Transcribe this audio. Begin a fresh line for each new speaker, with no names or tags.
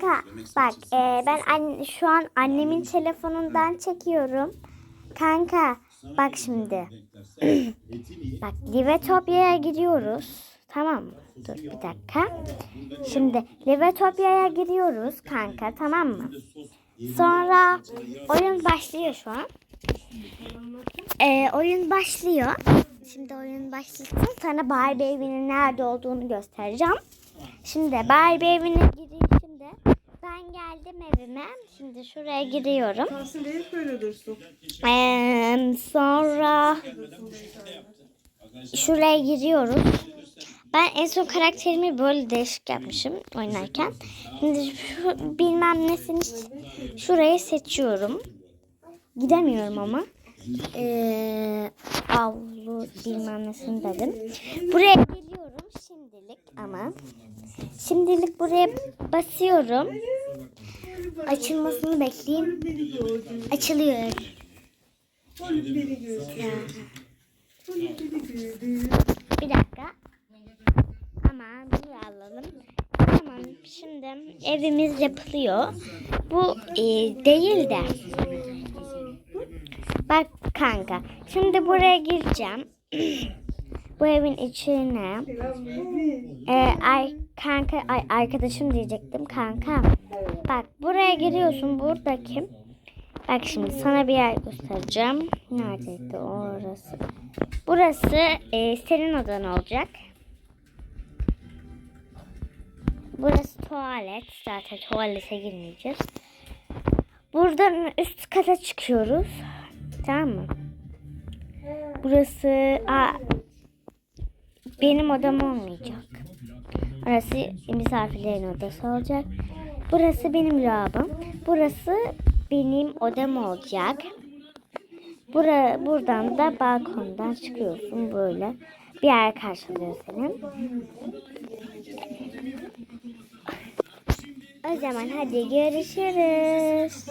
Kanka bak e, ben an- şu an annemin telefonundan çekiyorum. Kanka bak şimdi. bak Livetopya'ya gidiyoruz. Tamam mı? Dur bir dakika. Şimdi Livetopya'ya giriyoruz kanka tamam mı? Sonra oyun başlıyor şu an. E, oyun başlıyor. Şimdi oyun başlasın. Sana Barbie evinin nerede olduğunu göstereceğim. Şimdi Barbie evine girişimde ben geldim evime. Şimdi şuraya giriyorum.
Değil böyle dursun.
Ee, sonra şuraya giriyoruz. Ben en son karakterimi böyle değişik yapmışım oynarken. Şimdi şu bilmem nesini şurayı seçiyorum. Gidemiyorum ama. Ee, bilmem nesini dedim. Buraya geliyorum şimdilik ama. Şimdilik buraya basıyorum. Açılmasını
gördün.
Açılıyor. Bir dakika. Ama bir alalım. Tamam şimdi evimiz yapılıyor. Bu e, değil de. Bak kanka. Şimdi buraya gireceğim. Bu evin içine. E, ay, kanka ay, arkadaşım diyecektim kanka. Bak buraya giriyorsun buradaki. Bak şimdi sana bir yer göstereceğim. Neredeydi orası? Burası e, senin odan olacak. Burası tuvalet. Zaten tuvalete girmeyeceğiz. Buradan üst kata çıkıyoruz. Tamam mı? Burası aa, benim odam olmayacak. Orası misafirlerin odası olacak. Burası benim lavabom. Burası benim odam olacak. Bura, buradan da balkondan çıkıyorsun böyle. Bir yer karşılıyor seni. O zaman hadi görüşürüz.